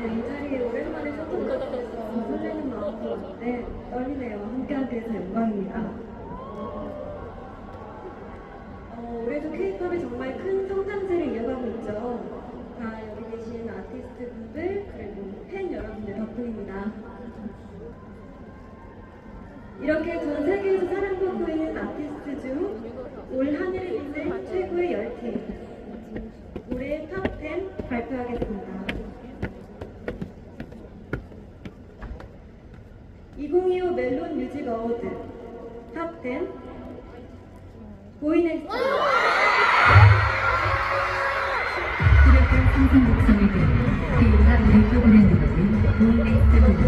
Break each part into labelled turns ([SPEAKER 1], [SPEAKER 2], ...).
[SPEAKER 1] 네, 이 자리에 오랜만에 것 같아서 설레는 마음도 많은데 떨리네요. 함께하게 돼서 영광입니다. 어, 올해도 K-팝이 정말 큰 성장세를 이어가고 있죠. 다 여기 계신 아티스트 분들 그리고 팬 여러분들 덕분입니다. 이렇게 전 세계에서 사랑받고 있는 아티스트 중 올 한해를 빛낸 최고의 10팀 올해 탑10 발표하겠습니다. 2025 멜론 뮤직 어워드 탑10 보이넥스트
[SPEAKER 2] 뚜렷한 상상 곡선을 그린 K-팝 대표 브랜드가 된 보이넥스트 부분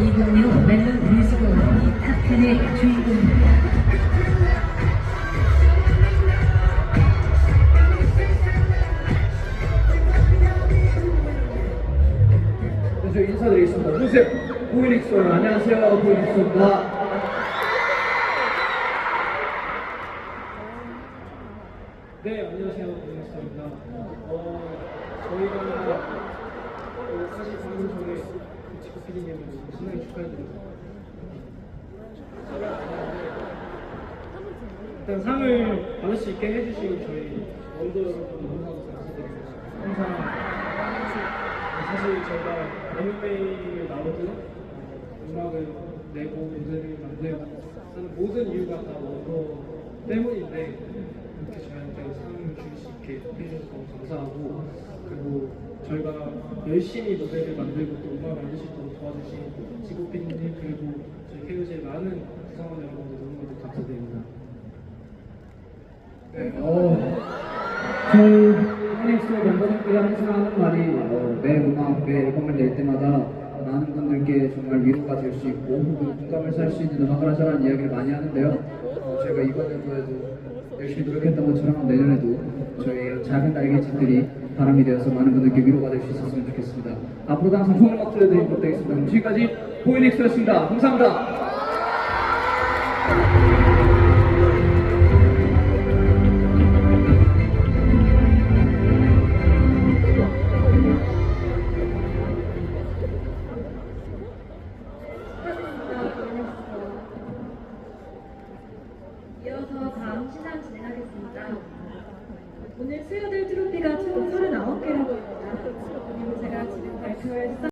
[SPEAKER 2] 2025 멜론 뮤직 어워드 탑10의 주인공입니다.
[SPEAKER 3] 인사드리겠습니다. 보세요. 보이닉스 안녕하세요. 보이닉스입니다. 네, 안녕하세요. 보이닉스입니다. 어, 저희가 어, 사실 방금 전에 지코 PD님을 신나게 축하해드리고 일단 상을 받을 수 있게 해주신 저희 원더 여러분 너무 감사드리고 항상 사실 제가 나오든 음악을 내고 무대를 만들고 하는 모든 이유가 다 원더 때문인데 이렇게 저희한테 상을 줄 수 있게 해주셔서 너무 감사하고 그리고 저희가 열심히 무대를 만들고 또 음악을 만들 수 있도록 도와주신 지고피디님 그리고 저희 KOJ 많은 구성원 여러분들 너무너무 감사드립니다.
[SPEAKER 4] 네, 어, 저희 하닉스 멤버들끼리 항상 하는 말이 어, 매 음악, 매 앨범을 낼 때마다 많은 분들께 정말 위로가 될 수 있고 혹은 공감을 살 수 있는 음악을 하자는 이야기를 많이 하는데요. 어, 저희가 이번에도 열심히 노력했던 것처럼 내년에도 저희 작은 날개짓들이 바람이 되어서 많은 분들께 위로가 될 수 있었으면 좋겠습니다. 앞으로도 항상 좋은 음악 들려드리도록 하겠습니다. 지금까지 보이넥스였습니다. 감사합니다. 오늘 수요일 트로피가 총 39개라고 합니다. 그리고 제가 지금 발표했어